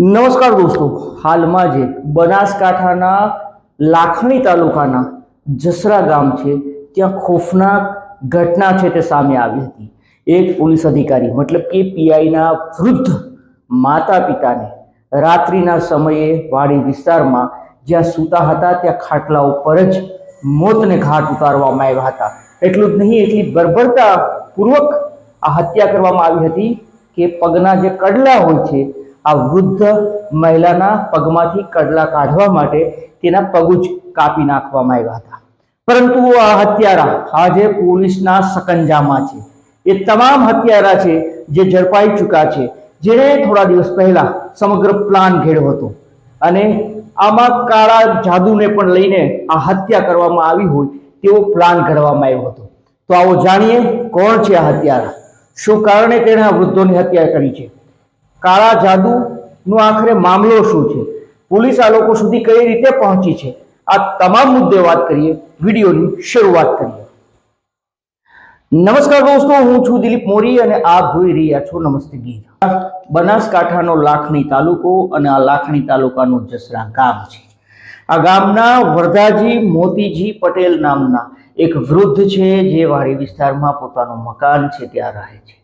નમસ્કાર દોસ્તો, હાલમાં જે બનાસકાંઠાના લાખણી તાલુકાના જસરા ગામ છે, ત્યાં ખોફનાક ઘટના છે તે સામે આવી હતી. એક પોલીસ અધિકારી, મતલબ કે પીઆઈના વૃદ્ધ માતા પિતાને રાત્રિના સમયે વાડી વિસ્તારમાં જ્યાં સૂતા હતા, ત્યાં ખાટલા ઉપર જ મોતને ઘાટ ઉતારવામાં આવ્યા હતા. એટલું જ નહીં, એટલી બર્બરતાપૂર્વક આ હત્યા કરવામાં આવી હતી કે પગના જે કડલા હોય છે આ વૃદ્ધ મહિલાના પગમાંથી કડલા કાઢવા માટે તેના પગ જ કાપી નાખવામાં આવ્યા હતા. પરંતુ આ હત્યારા આજે પોલીસના સકંજામાં છે. એ તમામ હત્યારા છે જે ઝડપાઈ ચૂક્યા છે. જેણે થોડા દિવસ પહેલા સમગ્ર પ્લાન ઘેડ્યો હતો. અને આમાં કાળા જાદુને પણ લઈને આ હત્યા કરવામાં આવી હોય તેવો પ્લાન ઘડવામાં આવ્યો હતો. તો આવો જાણીએ કોણ છે આ હત્યારા? શું કારણે તેણે આ વૃદ્ધોની હત્યા કરી છે? કાળા જાદુનો આખરે મામલો શું છે? પોલીસ આ લોકો સુધી કઈ રીતે પહોંચી છે? આ તમામ મુદ્દે વાત કરીએ, વિડીયોની શરૂઆત કરીએ. નમસ્કાર દોસ્તો, હું છું દિલીપ મોરી અને આપ જોઈ રહ્યા છો નમસ્તે ગીત બનાસકાંઠાનો લાખણી તાલુકો અને આ લાખણી તાલુકાનું જસરા ગામ છે. આ ગામના વરદાજી મોતીજી પટેલ નામના એક વૃદ્ધ છે જે વાડી વિસ્તારમાં પોતાનું મકાન છે, ત્યાં રહે છે.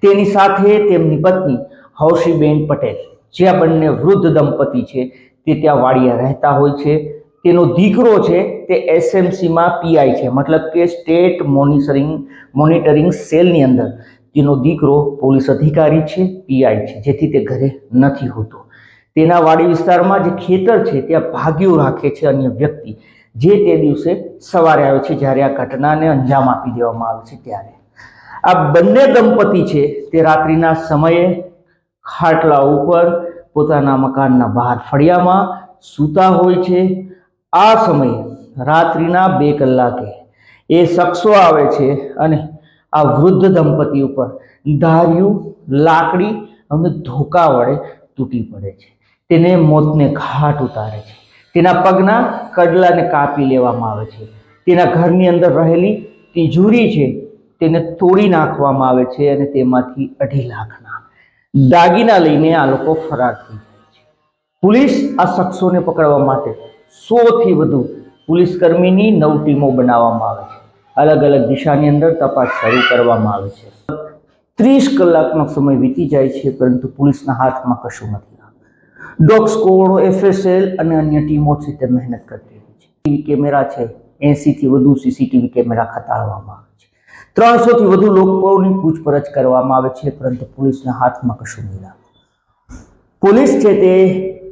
તેની સાથે તેમની પત્ની હૌશીબેન પટેલ, જે આ બંને વૃદ્ધ દંપતી છે, તે ત્યાં વાડિયા રહેતા હોય છે. તેનો દીકરો છે, તે એસએમસીમાં પીઆઈ છે, મતલબ કે સ્ટેટ મોનિટરિંગ મોનિટરિંગ સેલની અંદર. તેનો દીકરો પોલીસ અધિકારી છે, પીઆઈ છે, જેથી તે ઘરે નથી હોતો. તેના વાડી વિસ્તારમાં જે ખેતર છે, ત્યાં ભાગ્યો રાખે છે અન્ય વ્યક્તિ, જે તે દિવસે સવારે આવે છે, જ્યારે આ ઘટનાને અંજામ આપી દેવામાં આવે છે ત્યારે. આ બંને દંપતી છે, તે રાત્રિના સમયે ખાટલા ઉપર પોતાના મકાનના બહાર ફળિયામાં સૂતા હોય છે. આ સમયે રાત્રિના બે કલાકે એ શખ્સો આવે છે અને આ વૃદ્ધ દંપતી ઉપર ધાર્યું, લાકડી અને ધોકા વડે તૂટી પડે છે. તેને મોતને ઘાટ ઉતારે છે. તેના પગના કડલાને કાપી લેવામાં આવે છે. તેના ઘરની અંદર રહેલી તિજોરી છે, તેને તોડી નાખવામાં આવે છે અને તેમાંથી અઢી લાખના દાગીના લઈને આ લોકો ફરાર થઈ પોલીસ આ શખ્સોને પકડવા માટે સોથી વધુ પોલીસ કર્મીની નવ ટીમો બનાવવામાં આવે છે. અલગ અલગ દિશાની અંદર તપાસ શરૂ કરવામાં આવે છે. ત્રીસ કલાકનો સમય વીતી જાય છે, પરંતુ પોલીસના હાથમાં કશું નથી ડોગ સ્કોડ એફએસએલ અને અન્ય ટીમો છે તે મહેનત કરતી હોય છે. ટીવી કેમેરા છે એંસીથી વધુ સીસીટીવી કેમેરા ખતાડવામાં આવે છે. ત્રણસોથી વધુ લોકોની પૂછપરછ કરવામાં આવે છે, પરંતુ પોલીસના હાથમાં કશું નહીં પોલીસ છે તે,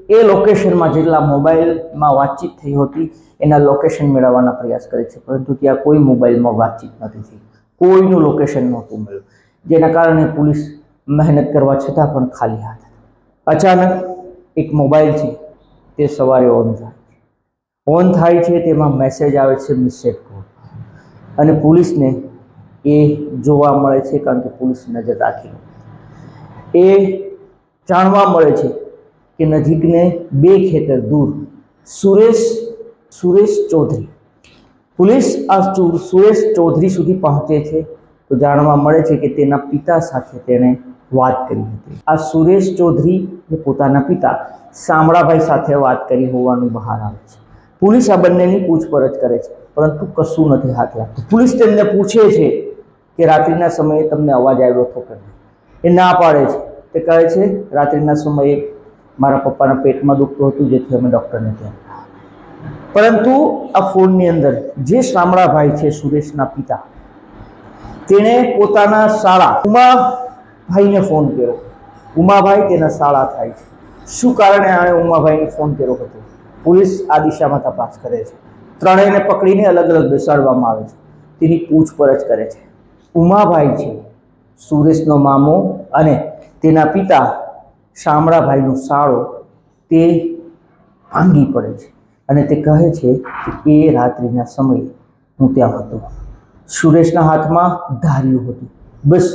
એ લોકેશનમાં જેટલા મોબાઈલમાં વાતચીત થઈ હતી, એના લોકેશન મેળવવાના પ્રયાસ કરે છે, પરંતુ ત્યાં કોઈ મોબાઈલમાં વાતચીત નથી થઈ. કોઈનું લોકેશન નહોતું મળ્યું, જેના કારણે પોલીસ મહેનત કરવા છતાં પણ ખાલી હાથ અચાનક એક મોબાઈલ છે, તે સવારે ઓન થાય ઓન થાય છે, તેમાં મેસેજ આવે છે મિસેડ કોડ અને પોલીસને એ જોવા મળે છે કારણ કે પોલીસ નજર રાખી. એ જાણવા મળે છે કે નજીકને બે ખેતર દૂર સુરેશ સુરેશ ચૌધરી. પોલીસ આ સુરેશ ચૌધરી સુધી પહોંચે છે તો જાણવા મળે છે કે તેના પિતા સાથે તેણે વાત કરી હતી. આ સુરેશ ચૌધરી એ પોતાના પિતા શામળાભાઈ સાથે વાત કરી હોવાનું બહાર આવે છે. પોલીસ આ બંનેની પૂછપરછ કરે છે, પરંતુ કશું નથી હાથ લાગતું પોલીસ તેમને પૂછે છે કે રાત્રિના સમયે તમને અવાજ આવ્યો હતો કે એ ના પાડે છે. તે કહે છે, રાત્રિના સમયે મારા પપ્પાના પેટમાં દુખતું હતું, જેથી અમે ડૉક્ટરને ત્યાં પરંતુ આ ફોનની અંદર જે શામળાભાઈ છે, સુરેશના પિતા, તેણે પોતાના શાળા ઉમાભાઈને ફોન કર્યો. ઉમાભાઈ તેના શાળા થાય છે. શું કારણે આણે ઉમાભાઈને ફોન કર્યો હતો? પોલીસ આ દિશામાં તપાસ કરે છે. ત્રણેયને પકડીને અલગ અલગ બેસાડવામાં આવે છે. તેની પૂછપરછ કરે છે. ઉમાભાઈ છે. સુરેશનો મામો અને તેના પિતા શામળાભાઈનો શાળો તે ભાંગી પડે છે અને તે કહે છે કે એ રાત્રિના સમયે હું ત્યાં હતો. સુરેશના હાથમાં ધાર્યું હતું. બસ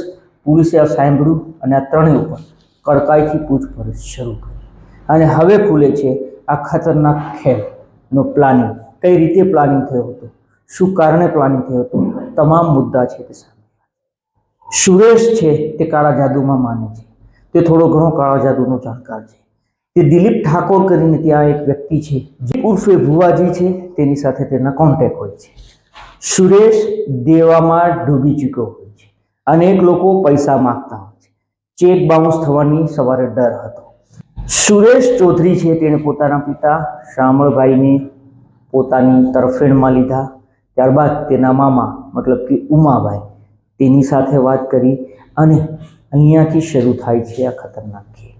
પોલીસે આ સાંભળ્યું અને આ ત્રણેય ઉપર કડકાઈથી પૂછપરછ શરૂ કરી. અને હવે ખુલે છે આ ખતરનાક ખેલનો પ્લાનિંગ કઈ રીતે પ્લાનિંગ થયો હતો? શું કારણે પ્લાનિંગ થયો હતો? તમામ મુદ્દા છે તે સુરેશ છે તે કાળા જાદુમાં માને છે. તે થોડો ઘણો કાળા જાદુનો જાણકાર છે. તે દિલીપ ઠાકોર કરીને ત્યાં એક વ્યક્તિ છે, જે ઉર્ફે ભુવાજી છે, તેની સાથે તેના કોન્ટેક હોય છે. સુરેશ દેવામાં ડૂબી ચૂક્યો હોય છે. અનેક લોકો પૈસા માંગતા હોય છે. ચેક બાઉન્સ થવાની સવારે ડર હતો. સુરેશ ચૌધરી છે, તેણે પોતાના પિતા શામળભાઈને પોતાની તરફેણમાં લીધા. ત્યારબાદ તેના મામા, મતલબ કે ઉમાભાઈ તેની સાથે વાત કરી અને અહીંયાથી શરૂ થાય છે આ ખતરનાક ખેલ.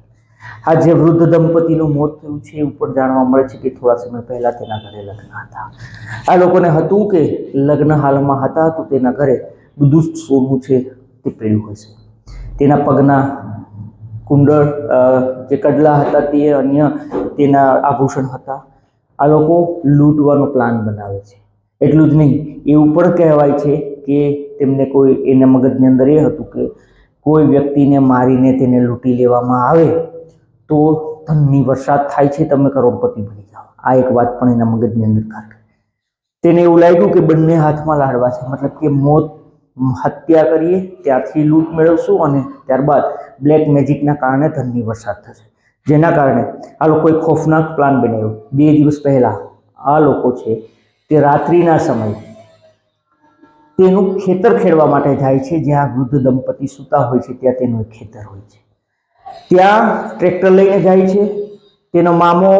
આ જે વૃદ્ધ દંપતીનું મોત થયું છે એ ઉપર જાણવા મળે છે કે થોડા સમય પહેલાં તેના ઘરે લગ્ન હતા. આ લોકોને હતું કે લગ્ન હાલમાં હતા તો તેના ઘરે દુષ્ટ સોનું છે તે પડ્યું હશે તેના પગના કુંડળ જે કડલા હતા તે અન્ય તેના આભૂષણ હતા. આ લોકો લૂંટવાનો પ્લાન બનાવે છે. એટલું જ નહીં, એવું પણ કહેવાય છે કે તેમને કોઈ એના મગજની અંદર એ હતું કે કોઈ વ્યક્તિને મારીને તેને લૂંટી લેવામાં આવે, તો ધનની વરસાદ થાય છે, તમે કરોડપતિ બની જાઓ. આ એક વાત પણ એના મગજની અંદર ખાર તેને એવું લાગ્યું કે બંને હાથમાં લાડવા છે. મતલબ કે મોત હત્યા કરીએ, ત્યારથી લૂંટ મેળવશું અને ત્યારબાદ બ્લેક મેજિકના કારણે ધનની વરસાદ થશે. જેના કારણે આ લોકોએ ખોફનાક પ્લાન બનાવ્યો. બે દિવસ પહેલાં આ લોકો છે તે રાત્રિના સમયે તેનું ખેતર ખેડવા માટે જાય છે. જ્યાં વૃદ્ધ દંપતી સૂતા હોય છે, ત્યાં તેનું ખેતર હોય છે. ત્યાં ટ્રેક્ટર લઈને જાય છે. તેનો મામો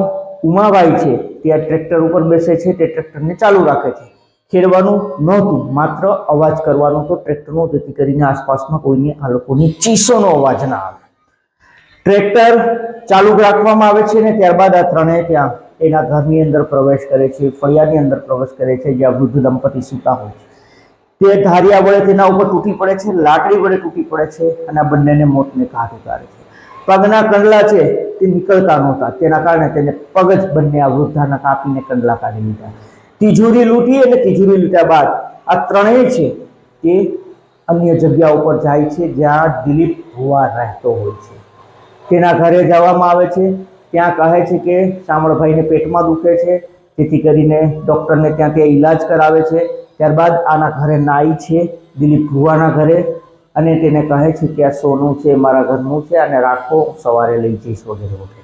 ઉમાવાય છે. ત્યાં ટ્રેક્ટર ઉપર બેસે છે. તે ટ્રેક્ટરને ચાલુ રાખે છે. ખેડવાનું નહોતું, માત્ર અવાજ કરવાનો તો ટ્રેક્ટરનો જેથી કરીને આસપાસમાં કોઈને આ લોકોની ચીસોનો અવાજ ના આવે. ટ્રેક્ટર ચાલુ રાખવામાં આવે છે ને ત્યારબાદ આ ત્રણેય ત્યાં એના ઘરની અંદર પ્રવેશ કરે છે, ફળિયાની અંદર પ્રવેશ કરે છે, જ્યાં વૃદ્ધ દંપતી સૂતા હોય છે. તે ધારિયા વડે તેના ઉપર તૂટી પડે છે, લાકડી વડે તૂટી પડે છે અને આ બંનેને મોતને ઘાટ ઉતારે છે. પગના કંડલા છે તે નીકળતા નહોતા, તેના કારણે તેને પગ જ બંને આ વૃદ્ધાના કાપીને કંડલા કાઢી લીધા. તિજોરી લૂંટી અને તિજોરી લૂંટ્યા બાદ આ ત્રણેય છે તે અન્ય જગ્યા ઉપર જાય છે જ્યાં દિલીપ ભુવા રહેતો હોય છે. તેના ઘરે જવામાં આવે છે, ત્યાં કહે છે કે શામળભાઈને પેટમાં દુખે છે, જેથી કરીને ડૉક્ટરને ત્યાં ત્યાં ઈલાજ કરાવે છે. ત્યારબાદ આના ઘરે નાઈ છે, દિલીપ ભુવાના ઘરે અને તેને કહે છે કે આ સોનું છે, મારા ઘરનું છે અને રાખો સવારે લઈ જઈશ વગેરે વગેરે.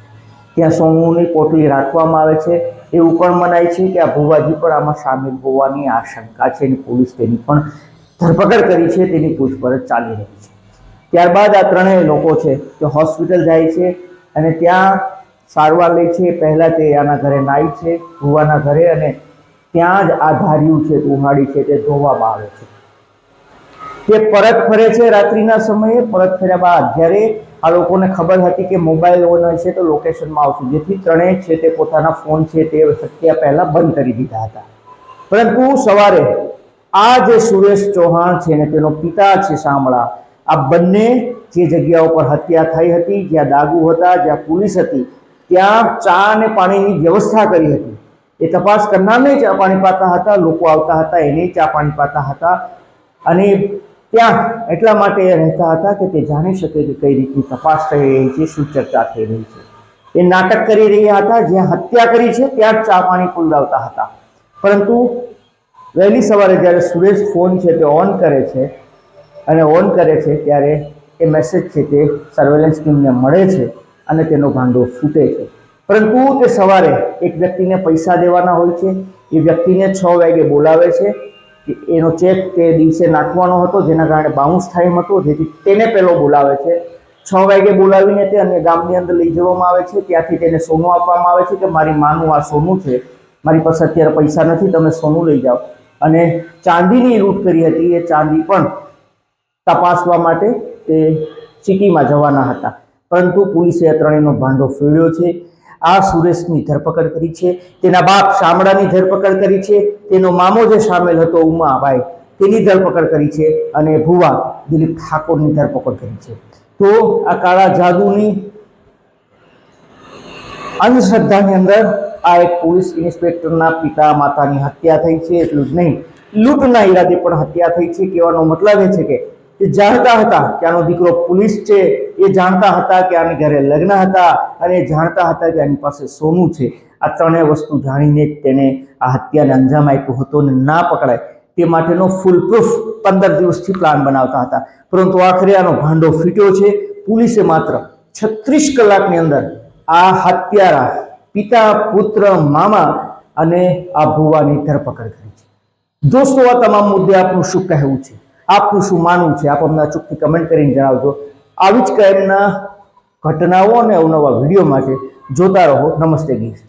ત્યાં સોનુની પોટલી રાખવામાં આવે છે. એવું પણ મનાય છે કે આ ભુવાજી પણ આમાં સામેલ હોવાની આશંકા છે અને પોલીસ તેની પણ ધરપકડ કરી છે, તેની પૂછપરછ ચાલી રહી છે. ત્યારબાદ આ ત્રણેય લોકો છે તે હોસ્પિટલ જાય છે અને ત્યાં સારવાર લે છે. પહેલાં તે આના ઘરે નાઈ છે, ભુવાના ઘરે અને ત્યાં જ આ ધાર્યું છે ઉહાડી છે, તે ધોવામાં આવે છે. તે પરત ફરે છે રાત્રિના સમયે, પરત ફર્યા બાદ. જ્યારે આ લોકોને ખબર હતી કે મોબાઈલ ઓન હશે તો લોકેશનમાં આવશે. જેથી ત્રણેય છે તે પોતાના ફોન છે તે હત્યા પહેલાં બંધ કરી દીધા હતા. પરંતુ સવારે આ જે સુરેશ ચૌહાણ છે ને તેનો પિતા છે શામળા, આ બંને જે જગ્યા ઉપર હત્યા થઈ હતી, જ્યાં દાગુ હતા, જ્યાં પોલીસ હતી, ત્યાં ચા અને પાણીની વ્યવસ્થા કરી હતી. એ તપાસ કરનારને ચા પાણી પાતા હતા, લોકો આવતા હતા, એને ચા પાણી પાતા હતા અને ત્યાં એટલા માટે રહેતા હતા કે તે જાણી શકે કે કઈ રીતની તપાસ થઈ રહી છે, શું ચર્ચા થઈ રહી છે. એ નાટક કરી રહ્યા હતા, જ્યાં હત્યા કરી છે, ત્યાં જ ચા પાણી પીવડાવતા હતા. પરંતુ વહેલી સવારે જ્યારે સુરેશ ફોન છે તે ઓન કરે છે અને ઓન કરે છે ત્યારે એ મેસેજ છે તે સર્વેલન્સ ટીમને મળે છે અને તેનો ભાંડો ફૂટે છે. પરંતુ તે સવારે એક વ્યક્તિને પૈસા દેવાના હોય છે. એ વ્યક્તિને છ વાગે બોલાવે છે કે એનો ચેક તે દિવસે નાખવાનો હતો, જેના કારણે બાઉન્સ થાય હતો. જેથી તેને પહેલો બોલાવે છે. છ વાગે બોલાવીને તે અન્ય ગામની અંદર લઈ જવામાં આવે છે. ત્યાંથી તેને સોનું આપવામાં આવે છે કે મારી માનું આ સોનું છે. મારી પાસે અત્યારે પૈસા નથી, તમે સોનું લઈ જાઓ. અને ચાંદીની લૂંટ કરી હતી. એ ચાંદી પણ તપાસવા માટે તે સિટીમાં જવાના હતા. પરંતુ પોલીસે આ ત્રણેયનો ભાંડો ફેડ્યો છે. આ સુરેશની ધરપકડ કરી છે, તેના બાપ શામળાની ધરપકડ કરી છે, તેનો મામો જે સામેલ હતો, ઉમાભાઈ, તેની ધરપકડ કરી છે અને ભુવા દિલીપ ઠાકોરની ધરપકડ કરી છે. તો આ કાળા જાદુની અંધશ્રદ્ધાની અંદર આ એક પોલીસ ઇન્સ્પેક્ટરના પિતા માતાની હત્યા થઈ છે, એટલું જ નહીં, લૂંટના ઈરાદે પણ હત્યા થઈ છે, કહેવાનો મતલબ એ છે કે એ જાણતા હતા કે આનો દીકરો પોલીસ છે. એ જાણતા હતા કે આની ઘરે લગ્ન હતા અને જાણતા હતા કે આની પાસે સોનું છે. આ ત્રણેય વસ્તુ જાણીને તેને આ હત્યાને અંજામ આપ્યો હતો અને ના પકડાય. તે માટેનો ફૂલ પ્રૂફ પંદર દિવસથી પ્લાન બનાવતા હતા. પરંતુ આખરે આનો ભાંડો ફીટ્યો છે. પોલીસે માત્ર છત્રીસ કલાકની અંદર આ હત્યારા પિતા, પુત્ર, મામા અને આ ભુવાની ધરપકડ કરી છે. દોસ્તો, આ તમામ મુદ્દે આપનું શું કહેવું છે? આપનું શું માનવું છે? આપ અમને અચૂકથી કમેન્ટ કરીને જણાવજો. આવી જ કાયમના ઘટનાઓ અને અવનવા વીડિયો માટે જોતા રહો. નમસ્તે ગીર